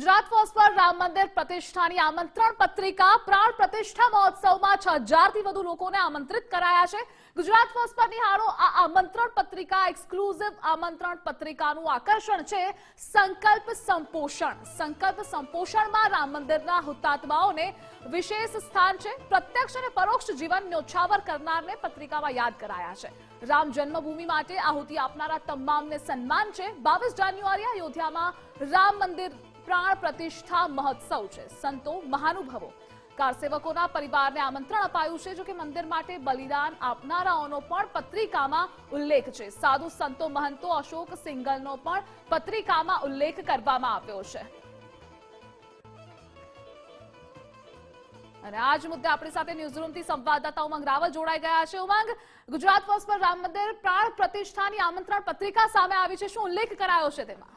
Gujarat first પર રામ મંદિર પ્રતિષ્ઠાની આમંત્રણ પત્રિકા પ્રાણ પ્રતિષ્ઠા મહોત્સવમાં છ હજારથી વધુ લોકોને આમંત્રિત કરાયા છે. ગુજરાત ફર્સ્ટ પર નિહાળો, આ આમંત્રણ પત્રિકા એક્સક્લુઝિવ આમંત્રણ પત્રિકાનું આકર્ષણ છે સંકલ્પ સંપોષણ. સંકલ્પ સંપોષણમાં રામ મંદિરના હુતાત્માઓને વિશેષ સ્થાન છે. પ્રત્યક્ષ અને પરોક્ષ જીવન ન્યોછાવર કરનારને પત્રિકામાં યાદ કરાયા છે. રામ જન્મભૂમિ માટે આહુતિ આપનારા તમામને સન્માન છે. બાવીસ જાન્યુઆરી અયોધ્યામાં રામ મંદિર પ્રાણ પ્રતિષ્ઠા મહોત્સવ છે. સંતો મહાનુભવો કારસેવકોના પરિવારને આમંત્રણ અપાયું છે, જો કે મંદિર માટે બલિદાન આપનારાઓનો પણ પત્રિકામાં ઉલ્લેખ છે. સાધુ સંતો મહંતો અશોક સિંગલનો પણ પત્રિકામાં ઉલ્લેખ કરવામાં આવ્યો છે. અને આજ મુદ્દે આપણી સાથે ન્યૂઝરૂમથી સંવાદદાતા ઉમંગ રાવલ જોડાઈ ગયા છે. ઉમંગ, ગુજરાત ફર્સ્ટ પર રામ મંદિર પ્રાણ પ્રતિષ્ઠાની આમંત્રણ પત્રિકા સામે આવી છે. શું ઉલ્લેખ કરાયો છે તેમાં?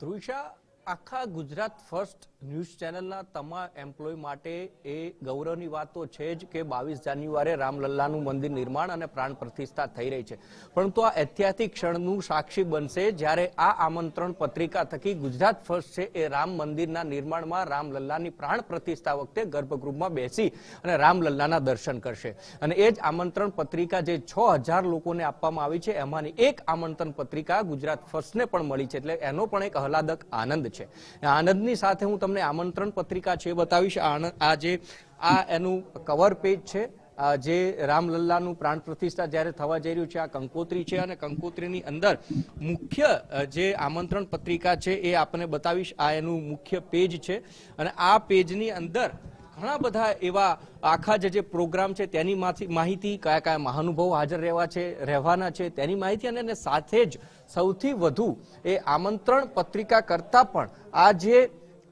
ધ્રુષા આખા ગુજરાત ફર્સ્ટ ન્યૂઝ ચેનલના તમામ એમ્પ્લોય માટે એ ગૌરવની વાત તો છે જ કે બાવીસ જાન્યુઆરે રામલલ્લાનું મંદિર નિર્માણ અને પ્રાણ પ્રતિષ્ઠા થઈ રહી છે. પરંતુ આ ઐતિહાસિક ક્ષણનું સાક્ષી બનશે જ્યારે આ આમંત્રણ પત્રિકા થકી ગુજરાત ફર્સ્ટ છે એ રામ મંદિરના નિર્માણમાં રામલલ્લાની પ્રાણ પ્રતિષ્ઠા વખતે ગર્ભગૃહમાં બેસી અને રામલલ્લાના દર્શન કરશે. અને એ જ આમંત્રણ પત્રિકા જે છ હજાર લોકોને આપવામાં આવી છે, એમાંની એક આમંત્રણ પત્રિકા ગુજરાત ફર્સ્ટને પણ મળી છે, એટલે એનો પણ એક આહલાદક આનંદ છે. આનંદની સાથે હું તમને આમંત્રણ પત્રિકા છે બતાવીશ. આ જે આ એનું કવર પેજ છે. જે રામલલ્લાનું પ્રાણ પ્રતિષ્ઠા જ્યારે થવા જઈ રહ્યું છે, આ કંકોત્રી છે અને કંકોત્રીની અંદર મુખ્ય જે આમંત્રણ પત્રિકા છે એ આપને બતાવીશ. આ એનું મુખ્ય પેજ છે અને આ પેજની અંદર ઘણા બધા એવા આખા જે પ્રોગ્રામ છે તેની માહિતી કયા કયા મહાનુભાવો હાજર રહેવા છે, રહેવાના છે તેની માહિતી અને સાથે જ સૌથી વધુ એ આમંત્રણ પત્રિકા કરતા પણ આ જે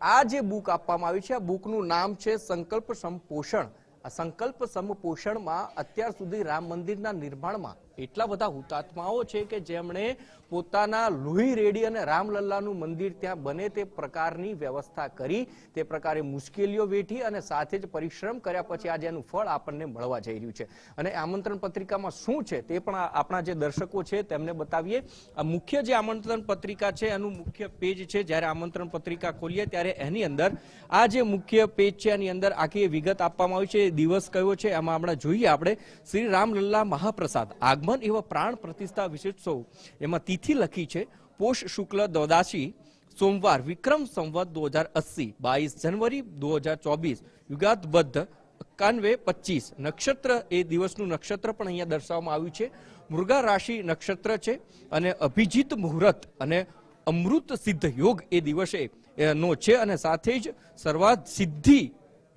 આ જે બુક આપવામાં આવી છે, આ બુકનું નામ છે સંકલ્પ સંપોષણ. આ સંકલ્પ સમપોષણમાં અત્યાર સુધી રામ મંદિરના નિર્માણમાં એટલા બધા હુતાત્માઓ છે કે જેમણે પોતાના લોહી રેડી અને રામલલ્લાનું મંદિર ત્યાં બને તે પ્રકારની વ્યવસ્થા કરી, તે પ્રકારે મુશ્કેલીઓ વેઠી અને સાથે જ પરિશ્રમ કર્યા પછી આજે એનું ફળ આપણને મળવા જઈ રહ્યું છે. અને આમંત્રણ પત્રિકામાં શું છે તે પણ આપણા જે દર્શકો છે તેમને બતાવીએ. આ મુખ્ય જે આમંત્રણ પત્રિકા છે, એનું મુખ્ય પેજ છે, જ્યારે આમંત્રણ પત્રિકા ખોલીએ ત્યારે એની અંદર આ જે મુખ્ય પેજ છે, એની અંદર આખી વિગત આપવામાં આવી છે. દિવસ કયો છે એમાં હમણાં જોઈએ આપણે. શ્રી રામલલ્લા મહાપ્રસાદ આગમન એવા પ્રાણ પ્રતિષ્ઠા વિશેષોત્સવ એમાં તિથિ લખી છે પોષ શુક્લ દોદાશી સોમવાર વિક્રમ સંવત દો હજાર अस्सी बाईस जनवरी दो हजार ચોવીસ યુગાતબદ્ધ એકાનવે પચીસ નક્ષત્ર એ દિવસનું નક્ષત્ર પણ અહીંયા દર્શાવવામાં આવ્યું છે મૃગા રાશિ નક્ષત્ર છે અને અભિજીત મુહૂર્ત અને અમૃત સિદ્ધ યોગ એ દિવસે એ નો છે અને સાથે જ સર્વાત સિદ્ધિ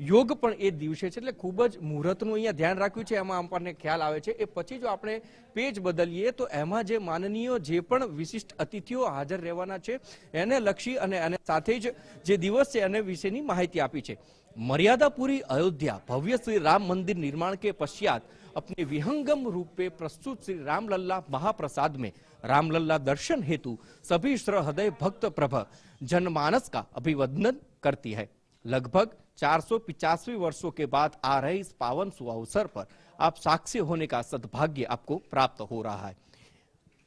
યોગ પણ એ દિવસે છે એટલે ખૂબ જ મુહૂર્તનું અહીંયા ધ્યાન રાખ્યું છે એમાં આપણને ખ્યાલ આવે છે એ પછી જો આપણે પેજ બદલીએ તો એમાં જે માનનીય જે પણ વિશિષ્ટ અતિથિઓ હાજર રહેવાના છે એને લક્ષી અને અને સાથે જ જે દિવસ છે એને વિશેની માહિતી આપી છે मर्यादापुरी अयोध्या भव्य श्री राम मंदिर निर्माण के पश्चात अपने विहंगम रूप पे प्रस्तुत श्री रामलल्ला महाप्रसाद में रामलल्ला दर्शन हेतु सभी हृदय भक्त प्रभ जनमानस का अभिवंदन करती है लगभग चार वर्षों के बाद आ रहे इस पावन सुअवसर पर आप साक्षी होने का सद्भाग्य आपको प्राप्त हो रहा है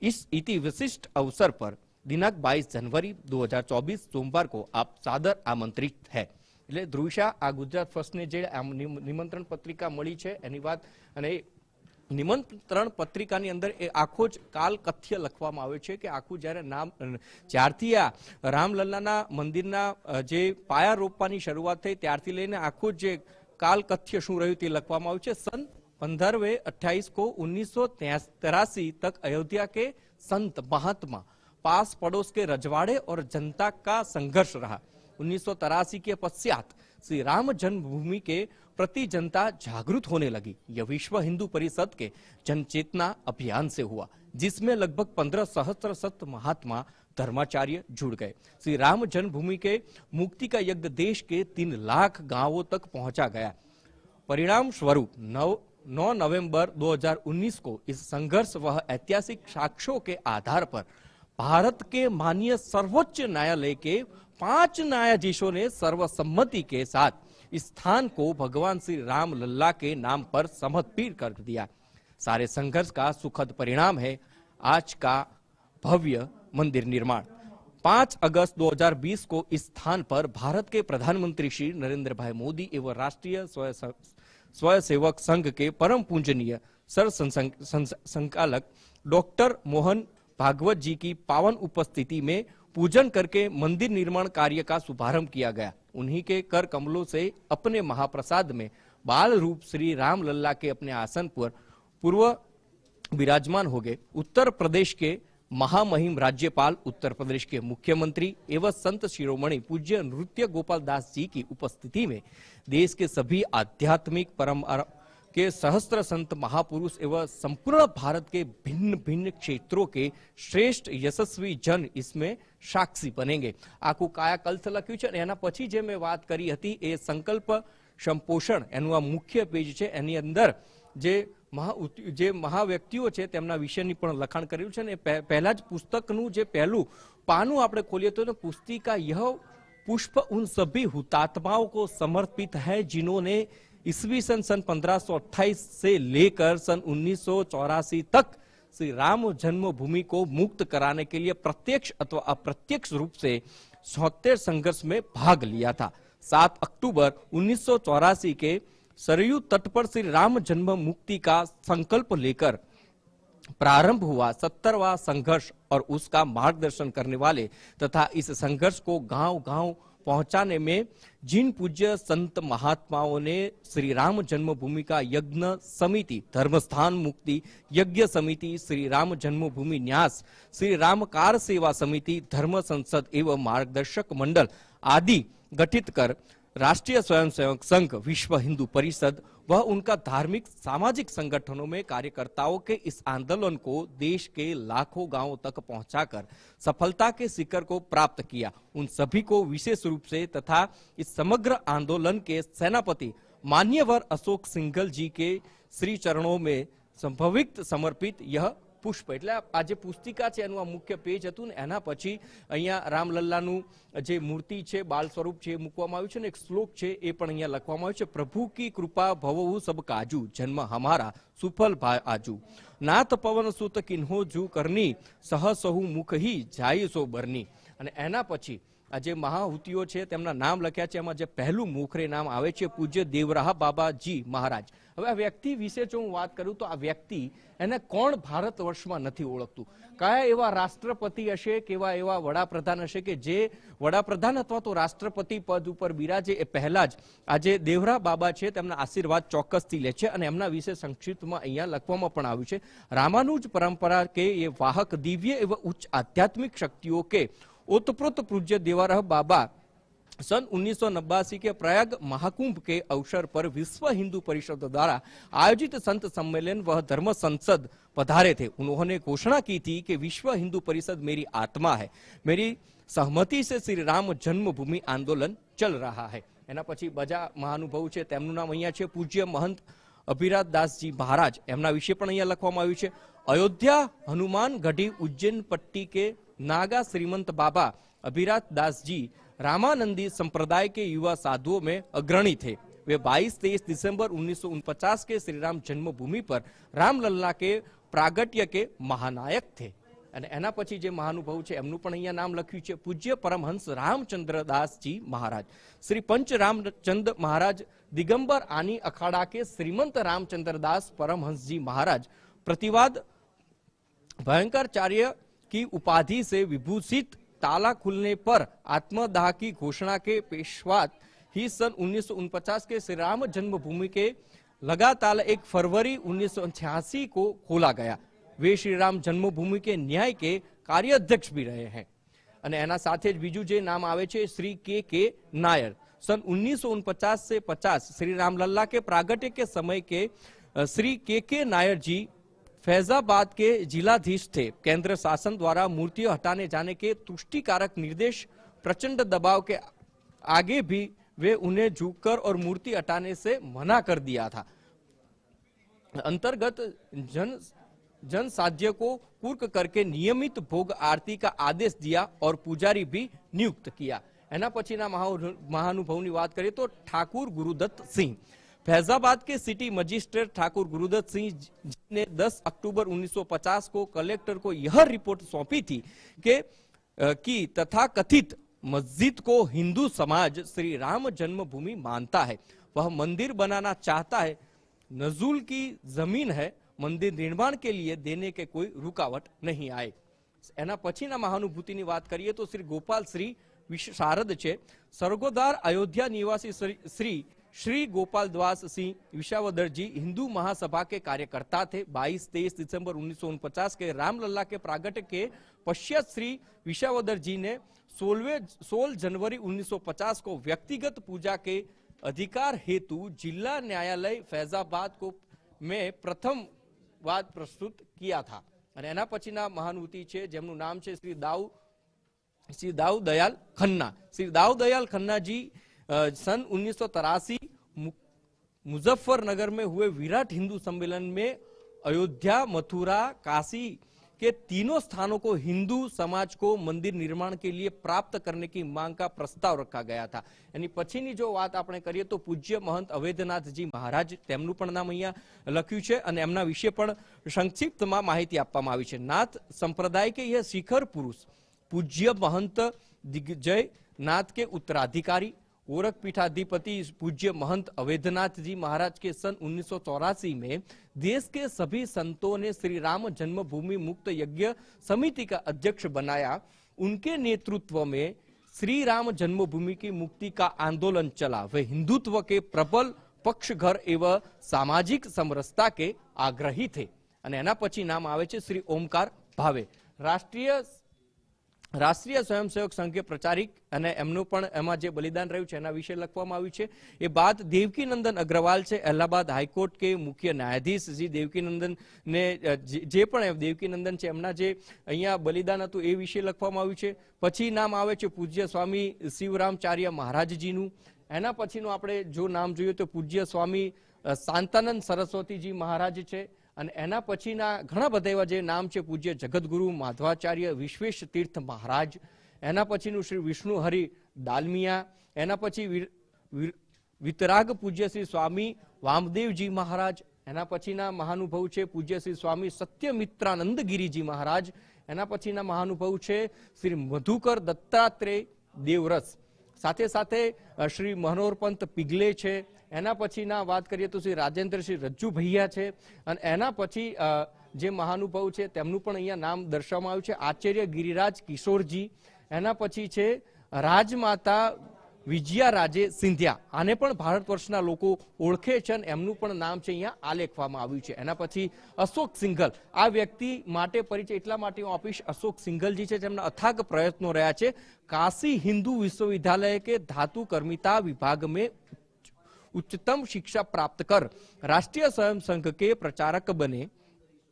इस इति विशिष्ट अवसर पर दिनांक 22 जनवरी 2024 सोमवार को आप सादर आमंत्रित है એટલે ધ્રુષા આ ગુજરાત ફર્સ્ટને જે આમ નિમ- નિમંત્રણ પત્રિકા મળી છે એની વાત અને એ નિમંત્રણ પત્રિકાની અંદર એ આખો જ કાલ કથ્ય લખવામાં આવ્યો છે કે આખું જ્યારે નામ જ્યારથી આ રામલલ્લાના મંદિરના અ, જે પાયા રોપવાની શરૂઆત થઈ ત્યારથી લઈને આખું જ જે કાલ કથ્ય શું રહ્યું તે લખવામાં આવ્યું છે સન पंद्रहवे अट्ठाईस को उन्नीस सौ तिरासी तक अयोध्या के संत महात्मा पास पड़ोस के रजवाड़े और जनता का संघर्ष रहा उन्नीस के पश्चात श्री राम जन्मभूमि के प्रति जनता जागृत होने लगी। यह विश्व हिंदू परिषद के जनचेतना अभियान से हुआ, जिसमें लगभग पंद्रह सहस्त्र सत महात्मा धर्माचार्य जुड़ गए। श्री राम जन्मभूमि के मुक्ति का यज्ञ देश के तीन लाख गाँवों तक पहुँचा गया। परिणाम स्वरूप नौ 9 नवंबर 2019 को इस संघर्ष व ऐतिहासिक साक्ष्यों के आधार पर भारत के माननीय सर्वोच्च न्यायालय के पाँच न्यायाधीशों ने सर्वसम्मति के साथ स्थान को भगवान श्री राम लल्ला के नाम पर समर्पित कर दिया सारे संघर्ष का सुखद परिणाम है आज का भव्य मंदिर निर्माण पाँच अगस्त 2020 को इस स्थान पर भारत के प्रधानमंत्री श्री नरेंद्र भाई मोदी एवं राष्ट्रीय स्वय स्वयंसेवक संघ के परम पूजनीय सर संचालक डॉक्टर मोहन भागवत जी की पावन उपस्थिति में पूजन करके मंदिर निर्माण कार्य का शुभारंभ किया गया। उन्हीं के कर कमलों से अपने महाप्रसाद में बाल रूप श्री राम लल्ला के अपने आसन पर पूर्व विराजमान हो गए। उत्तर प्रदेश के महामहिम राज्यपाल, उत्तर प्रदेश के मुख्यमंत्री एवं संत शिरोमणि पूज्य नृत्य गोपाल दास जी की उपस्थिति में देश के सभी आध्यात्मिक परंपरा के सहस्त्र संत महापुरुष एवं संपूर्ण भारत के भिन्न भिन्न क्षेत्रों के શ્રેષ્ઠ યશસ્વી જન इसमें સાક્ષી બનેંગે આખું કાયાકલ્પ લખ્યું છે અને એના પછી જે મેં વાત કરી હતી એ સંકલ્પ સંપોષણ એનું આ મુખ્ય પેજ છે એની અંદર જે મહા ઉત- જે મહાવ્યક્તિઓ છે તેમના વિશેની પણ લખાણ કર્યું છે ને પહે- પહેલા જ પુસ્તકનું જે પહેલું પાનું આપણે ખોલીએ તો પુસ્તિકા यह पुष्प उन सभी हुतात्माओं को समर्पित है जिन्होंने ईस्वी सन सन 1528 से लेकर सन 1984 तक श्री राम जन्मभूमि को मुक्त कराने के लिए प्रत्यक्ष अथवा अप्रत्यक्ष रूप से सौतेर संघर्ष में भाग लिया था। सात अक्टूबर उन्नीस सौ चौरासी के सरयू तट पर श्री राम जन्म मुक्ति का संकल्प लेकर प्रारंभ हुआ सत्तरवा संघर्ष और उसका मार्गदर्शन करने वाले तथा इस संघर्ष को गाँव गाँव पहुँचाने में जिन पूज्य संत महात्माओं ने श्री राम जन्मभूमि का यज्ञ समिति, धर्मस्थान मुक्ति यज्ञ समिति, श्री राम जन्मभूमि न्यास, श्री राम कार सेवा समिति, धर्म संसद एवं मार्गदर्शक मंडल आदि गठित कर राष्ट्रीय स्वयंसेवक संघ विश्व हिंदू परिषद वह उनका धार्मिक, सामाजिक संगठनों में कार्यकर्ताओं के इस आंदोलन को देश के लाखों गाँवों तक पहुंचाकर सफलता के शिखर को प्राप्त किया। उन सभी को विशेष रूप से तथा इस समग्र आंदोलन के सेनापति मान्यवर अशोक सिंघल जी के श्री चरणों में संभवित समर्पित यह પુષ્પ. એટલે આ જે પુસ્તિકા છે, એનું આ મુખ્ય પેજ હતું ને, એના પછી અહીંયા રામલલ્લાનું જે મૂર્તિ છે, બાલ સ્વરૂપ છે, એ મૂકવામાં આવ્યું છે ને, એક શ્લોક છે, એ પણ અહીંયા લખવામાં આવ્યું છે, પ્રભુ કી કૃપા ભવવું સબ કાજુ, જન્મ હમારા, સુફલ આજુ. નાથ પવન સુત કિન્હો જુ કરની સહસહુ મુખ હી જાય સો બરની. અને એના પછી આ જે મહાહુતિઓ છે, તેમના નામ લખ્યા છે, એમાં જે પહેલું મોખરે નામ આવે છે, પૂજ્ય દેવરાહ બાબાજી મહારાજ. હવે આ વ્યક્તિ વિશે જો હું વાત કરું તો આ વ્યક્તિ એને કોણ ભારત વર્ષમાં નથી ઓળખતું? કયા એવા રાષ્ટ્રપતિ હશે કેવા એવા વડાપ્રધાન હશે કે જે વડાપ્રધાન અથવા તો રાષ્ટ્રપતિ પદ ઉપર બિરાજે એ પહેલા જ આજે દેવરા બાબા છે, તેમના આશીર્વાદ ચોક્કસથી લે છે અને એમના વિશે સંક્ષિપ્તમાં અહીંયા લખવામાં પણ આવ્યું છે. રામાનુજ પરંપરા કે એ વાહક દિવ્ય એવા ઉચ્ચ આધ્યાત્મિક શક્તિઓ કે ओतप्रोत पूज्य देवारह बाबा सन उन्नीस के प्रयाग महाकुंभ के अवसर पर विश्व हिंदू परिषद द्वारा आयोजित संत सम्मेलन वह धर्म संसद पधारे थे उन्होंने घोषणा की थी कि विश्व हिंदू परिषद मेरी आत्मा है मेरी सहमति से श्री राम जन्मभूमि आंदोलन चल रहा है એના પછી બજા મહાનુભાવ છે તેમનું નામ અહીંયા છે પૂજ્ય મહંત અભિરાજ દાસજી મહારાજ એમના વિશે પણ અહીંયા લખવામાં આવ્યું છે અયોધ્યા હનુમાન ગઢી ઉજ્જૈન પટ્ટી કે नागा श्रीमंत बाबा अभिराज दास जी रामानंदी संप्रदाय के युवा साधुओं में अग्रणी थे वे 22-23 दिसंबर उन्नीस के श्री राम जन्मभूमि पर रामलल्ला के प्रागट्य के महानायक थे અને એના પછી જે મહાનુભાવ છે એમનું પણ અહીંયા નામ લખ્યું છે પૂજ્ય પરમહંસ રામચંદ્રદાસજી મહારાજ શ્રી પંચ રામચંદ મહારાજ દિગંબર આની અખાડા के श्रीमंत रामचंद्रदास परमहंस जी महाराज प्रतिवाद भयंकरचार्य की उपाधि से विभूषित ताला खुलने पर आत्मदाह की घोषणा के पेशवात ही सन उन्नीस के श्री राम जन्मभूमि के लगातार एक फरवरी उन्नीस को खोला गया वे श्री राम जन्मभूमि के न्याय के कार्याध्यक्ष भी रहे हैं અને એના સાથે જ બીજું જે નામ આવે છે શ્રી કે કે નાયર सन उन्नीस से 50 श्री रामलल्ला के प्रागट्य के समय के अ, श्री के के नायर जी फैजाबाद के जिलाधीश थे। केंद्र शासन द्वारा मूर्तियों हटाने जाने के तुष्टिकारक निर्देश, प्रचंड दबाव के आगे भी वे उन्हें झुककर और मूर्ति हटाने से मना कर दिया था। अंतर्गत जन जन साध्य को कुर्क करके नियमित भोग आरती का आदेश दिया और पुजारी भी नियुक्त किया। एना પછીના महानुभवी बात करिए तो ठाकुर गुरुदत्त सिंह। फैजाबाद के सिटी मजिस्ट्रेट ठाकुर गुरुदत्त सिंह जी ने 10 अक्टूबर 1950 को कलेक्टर को यह रिपोर्ट सौंपी थी कि अ, की तथा कथित मस्जिद को हिंदू समाज श्री राम जन्मभूमि मानता है वह मंदिर बनाना चाहता है नजूल की जमीन है મંદિર નિર્માણ કે લીએ દેને કે કોઈ રૂકાવટ નહીં આય એના પછીના મહાનુભૂતિની વાત કરીએ તો શ્રી ગોપાલ શ્રી વિશ- શારદ છે સર્ગોદાર અયોધ્યા નિવાસી શ્રી- શ્રી श्री गोपाल दास सिंह विशावदर जी हिंदू महासभा के कार्यकर्ता थे 22 तेईस दिसंबर उन्नीस के रामलला के प्रागट्य के पश्चात श्री विशावदर जी ने सोलवे 16 जनवरी 1950 को व्यक्तिगत पूजा के अधिकार हेतु जिला न्यायालय फैजाबाद को में प्रथम वाद प्रस्तुत किया था અને એના પછીના મહાનુભૂતિ છે જેમનું નામ છે શ્રી દાઉ श्री दाऊ दयाल खन्ना श्री दाऊ दयाल खन्ना जी अ, सन उन्नीस मुजफ्फरनगर में हुए विराट हिंदू सम्मेलन में अयोध्या मथुरा काशी के तीनों स्थानों को हिंदू समाज को मंदिर निर्माण के लिए प्राप्त करने की मांग का प्रस्ताव रखा गया था એની પછીની જો વાત આપણે કરીએ તો પૂજ્ય મહંત અવૈધનાથજી મહારાજ તેમનું પણ નામ અહીંયા લખ્યું છે અને એમના વિશે પણ સંક્ષિપ્તમાં માહિતી આપવામાં આવી છે નાથ संप्रदाय के यह शिखर पुरुष पूज्य महंत दिग्जय नाथ के उत्तराधिकारी गोरख पीठाधिपति पूज्य महंत अवैधनाथ जी महाराज के सन उन्नीस में देश के सभी संतों ने श्री राम जन्मभूमि मुक्त यज्ञ समिति का अध्यक्ष बनाया उनके नेतृत्व में श्री राम जन्मभूमि की मुक्ति का आंदोलन चला वे हिंदुत्व के प्रबल पक्षघर एवं सामाजिक समरसता के आग्रही थे અને એના પછી નામ આવે છે શ્રી ઓમકાર ભાવે રાષ્ટ્રીય રાષ્ટ્રીય સ્વયંસેવક સંઘે પ્રચારિક અને એમનું પણ એમાં જે બલિદાન રહ્યું છે એના વિશે લખવામાં આવ્યું છે. એ બાદ દેવકીનંદન અગ્રવાલ છે અલ્હાબાદ હાઈકોર્ટ કે મુખ્ય ન્યાયાધીશ જી દેવકીનંદન ને જે પણ દેવકીનંદન છે, એમના જે અહીંયા બલિદાન હતું એ વિશે લખવામાં આવ્યું છે. પછી નામ આવે છે પૂજ્ય સ્વામી શિવરામચાર્ય મહારાજજીનું. એના પછીનું આપણે જો નામ જોઈએ તો પૂજ્ય સ્વામી શાંતાનંદ સરસ્વતીજી મહારાજ છે. અને એના પછીના ઘણા બધા એવા જે નામ છે, પૂજ્ય જગતગુરુ માધવાચાર્ય વિશ્વેશ તીર્થ મહારાજ, એના પછીનું શ્રી વિષ્ણુ હરિ દાલમિયા, એના પછી વિતરાગ પૂજ્ય શ્રી સ્વામી વામદેવજી મહારાજ, એના પછીના મહાનુભવ છે, પૂજ્ય શ્રી સ્વામી સત્યમિત્રાનંદ ગિરિજી મહારાજ, એના પછીના મહાનુભવ છે, શ્રી મધુકર દત્તાત્રેય દેવરસ સાથે સાથે શ્રી મનોહરપંત પિગલે છે એના પછીના વાત કરીએ તો શ્રી રાજેન્દ્રસિંહ રજ્જુ ભૈયા છે. અને એના પછી જે મહાનુભાવ છે, તેમનું પણ અહીંયા નામ દર્શાવવામાં આવ્યું છે. આચાર્ય ગિરિરાજ કિશોરજી. એના પછી છે, રાજમાતા વિજયા રાજે સિંધિયા. આને પણ ભારત વર્ષના લોકો ઓળખે છે અને એમનું પણ નામ છે અહીંયા આલેખવામાં આવ્યું છે. એના પછી અશોક સિંઘલ. આ વ્યક્તિ માટે પરિચય એટલા માટે હું આપીશ. અશોક સિંઘલજી છે, જેમના અથાગ પ્રયત્નો રહ્યા છે. કાશી હિન્દુ વિશ્વવિદ્યાલય કે ધાતુ કર્મિતા વિભાગ મેં उच्चतम शिक्षा प्राप्त कर राष्ट्रीय स्वयं संघ के प्रचारक बने।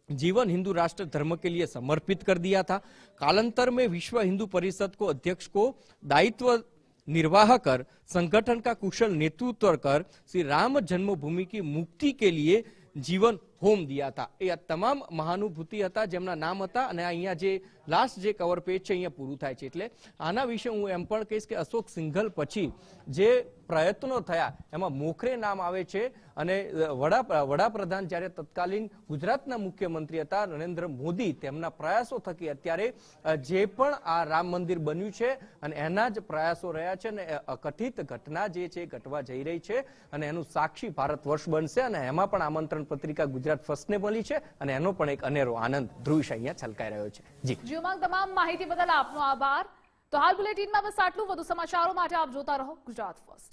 जीवन हिंदू राष्ट्र धर्म के लिए समर्पित कर दिया था। कालांतर में विश्व हिंदू परिषद को अध्यक्ष को दायित्व निर्वाह कर संगठन का कुशल नेतृत्व कर श्री राम जन्मभूमि की मुक्ति के लिए जीवन હોમ દિયા હતા. એ આ તમામ મહાનુભૂતિ હતા, જેમના નામ હતા અને અહીંયા જે લાસ્ટ જે કવર પેજ છે, અહીંયા પૂરું થાય છે. એટલે આના વિશે હું એમ પણ કહીશ કે અશોક સિંઘલ પછી જે પ્રયત્નો થયા, એમાં મોખરે નામ આવે છે અને વડા વડાપ્રધાન જ્યારે તત્કાલીન ગુજરાતના મુખ્યમંત્રી હતા, નરેન્દ્ર મોદી, તેમના પ્રયાસો થકી અત્યારે જે પણ આ રામ મંદિર બન્યું છે અને એના જ પ્રયાસો રહ્યા છે અને કથિત ઘટના જે છે ઘટવા જઈ રહી છે અને એનું સાક્ષી ભારત વર્ષ બનશે અને એમાં પણ આમંત્રણ પત્રિકા ગુજરાત ગુજરાત ફર્સ્ટને મળી છે અને એનો પણ એક અનેરો આનંદ ધ્રુવીશ અહીંયા છલકાઈ રહ્યો છે. જી. જીવમાંગ તમામ માહિતી બદલ આપનો આભાર. તો હાલ બુલેટિનમાં બસ આટલું. વધુ સમાચારો માટે આપ જોતા રહો ગુજરાત ફર્સ્ટ.